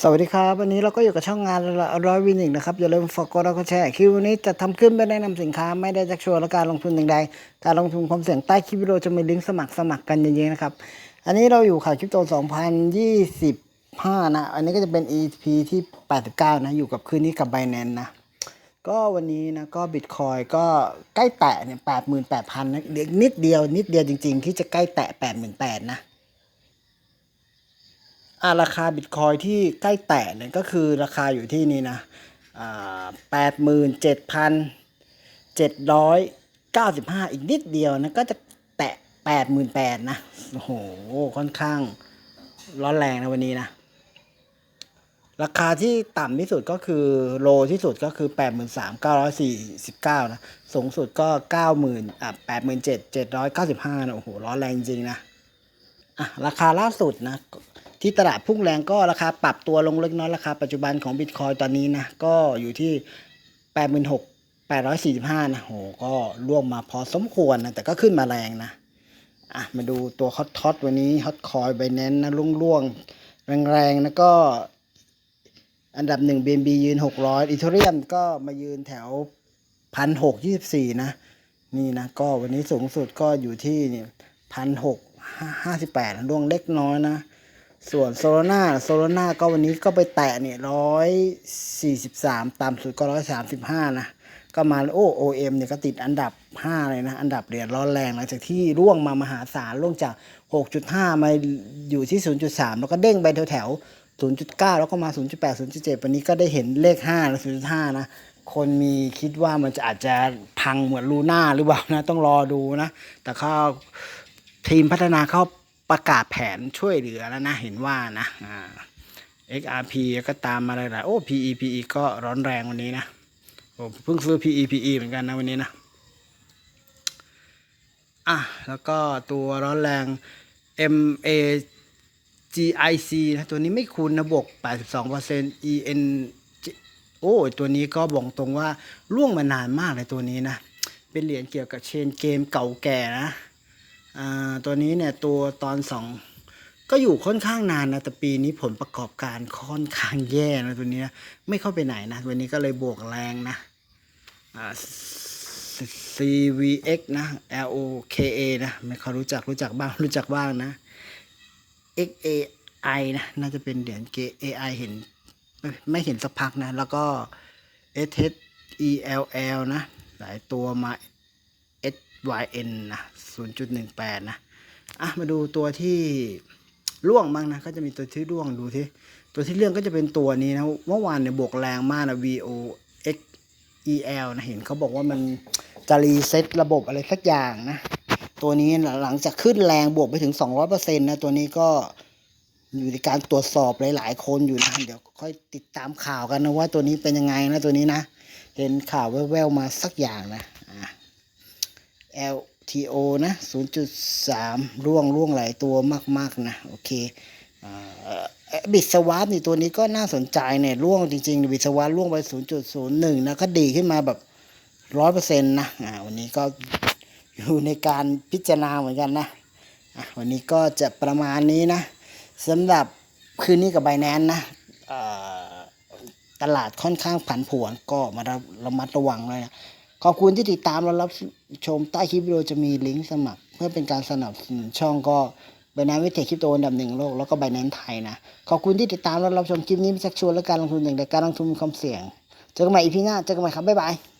สวัสดีครับวันนี้เราก็อยู่กับช่องงานร้อยวินอีกนะครับ อย่าลืมฝากกดไลค์กดแชร์คลิปวันนี้จะทำขึ้นไม่ได้นำสินค้า ไม่ได้จักชวนและการลงทุนใดการลงทุนความเสี่ยงใต้คลิปวิดีโอจะมีลิงก์สมัครสมัครกันเยอะๆนะครับ อันนี้เราอยู่ข่าวคริปโต 2025 นะ อันนี้ก็จะเป็น EP ที่ 89 นะ อยู่กับคืนนี้กับ b บ n a n c e นะ ก็วันนี้นะก็บิตคอยก็ใกล้แตะเนี่ย88,000นะเดี๋ยวนิดเดียวนิดเดียวจริง ๆ ที่จะใกล้แตะ88,000นะ อ่าราคาบิตคอยที่ใกล้แตะเนี่ยก็คือราคาอยู่ที่นี่นะอ่าแปดหมื่นเจ็ดพันเจ็ดร้อยเก้าสิบห้าอีกนิดเดียวนะก็จะแตะแปดหมื่นแปดนะโอ้โหค่อนข้างร้อนแรงนะวันนี้นะ ราคาที่ต่ำที่สุดก็คือโลที่สุดก็คือแปดหมื่นสามเก้าร้อยสี่สิบเก้านะ สูงสุดก็เก้าหมื่นอะแปดหมื่นเจ็ดเจ็ดร้อยเก้าสิบห้านะโอ้โห ร้อนแรงจริงนะอะราคาล่าสุดนะ ที่ตลาดพุ่งแรงก็ราคาปรับตัวลงเล็กน้อยราคาปัจจุบันของบิตคอยตอนนี้นะก็อยู่ที่ 86 845 นะโหก็ร่วงมาพอสมควรนะ แต่ก็ขึ้นมาแรงนะ อะ มาดูตัวฮอตทอตวันนี้ฮอตคอยไบแนนนะร่วงร่วงแรงๆนะก็ อันดับหนึ่ง BNB ยืน 600อีเทเรียมก็มายืนแถว 1,624 นะ นี่นะ ก็วันนี้สูงสุดก็อยู่ที่นี่ยพันหกห้าสิบแปดร่วงเล็กน้อยนะ ส่วนโซโลนาโซโลนาก็วันนี้ก็ไปแตะเนี่ยร้อยสี่สิบสามต่ำสุดก็ร้อยสามสิบห้านะ ก็มาโอ้โอเอ็มเนี่ยก็ติดอันดับห้าเลยนะ อันดับเหรียญร้อนแรงหลังจากที่ร่วงมามหาศาลร่วงจากหกจุดห้ามาอยู่ที่ศูนย์จุดสามแล้วก็เด้งไปแถวแถวศูนย์จุดเก้าแล้วก็มาศูนย์จุดแปดศูนย์จุดเจ็ดวันนี้ก็ได้เห็นเลขห้าและศูนย์จุดห้านะคนมีคิดว่ามันจะอาจจะพังเหมือนลูน่าหรือเปล่านะ ต้องรอดูนะ แต่เขาทีมพัฒนาเขา ประกาศแผนช่วยเหลือแล้วนะเห็นว่านะอ่า XRP ก็ตามมาหลายๆโอ้ PE PE ก็ร้อนแรงวันนี้นะผมเพิ่งซื้อ PE PE เหมือนกันนะวันนี้นะอะแล้วก็ตัวร้อนแรง MA GIC นะตัวนี้ไม่คูณนะบวก 82% EN โอ้ตัวนี้ก็บอกตรงว่าล่วงมานานมากเลยตัวนี้นะ เป็นเหรียญเกี่ยวกับเชนเกมเก่าแก่นะ ตัวนี้เนี่ยตัวตอนสองก็อยู่ค่อนข้างนานนะแต่ปีนี้ผลประกอบการค่อนข้างแย่นะตัวนี้ไม่เข้าไปไหนนะตัวนี้ก็เลยบวกแรงนะ CVX นะ LOKA นะไม่ค่อยรู้จักรู้จักบ้างรู้จักบ้างนะ XAI นะน่าจะเป็นเหรียญ AI เห็นไม่ไม่เห็นสักพักนะ แล้วก็ SHELL นะ หลายตัวมา y n นะ0.18 นะ อะ มาดูตัวที่ร่วงบ้างนะ ก็จะมีตัวที่ร่วงดูที่ตัวที่เรื่องก็จะเป็นตัวนี้นะ เมื่อวานเนี่ยบวกแรงมากนะ VOX EL นะ เห็นเขาบอกว่ามันจะรีเซ็ตระบบอะไรสักอย่างนะ ตัวนี้หลังจากขึ้นแรงบวกไปถึง 200%นะ ตัวนี้ก็อยู่ในการตรวจสอบหลาย ๆ คนอยู่นะ เดี๋ยวค่อยติดตามข่าวกันนะว่าตัวนี้เป็นยังไงนะตัวนี้นะ เห็นข่าวแว่วๆมาสักอย่างนะอะ LTO นะ 0.3 ร่วงร่วงหลายตัวมาก ๆ นะ โอเคอ่าบิดสวาปนี่ตัวนี้ก็น่าสนใจเนี่ยร่วงจริงๆบิดสวาปร่วงไป 0.01 นะก็ดีขึ้นมาแบบร้อยเปอร์เซ็นต์นะอ่าวันนี้ก็อยู่ในการพิจารณาเหมือนกันนะอะวันนี้ก็จะประมาณนี้นะสำหรับคืนนี้กับไบแนนนะอ่าตลาดค่อนข้างผันผวนก็มาระมัดระวังเลยนะ ขอบคุณที่ติดตามและรับชมใต้คลิปวิดีโอจะมีลิงก์สมัคร เพื่อเป็นการสนับสนุนช่องก็ใบนั้นวิเทคคริปโตอันดับหนึ่งโลกแล้วก็ใบนั้นไทยนะ ขอบคุณที่ติดตามและรับชมคลิปนี้ไม่ชักชวนและการลงทุนอย่างใดการลงทุนมีความเสี่ยง เจอกันใหม่อีพีหน้า เจอกันใหม่ครับ บ๊ายบาย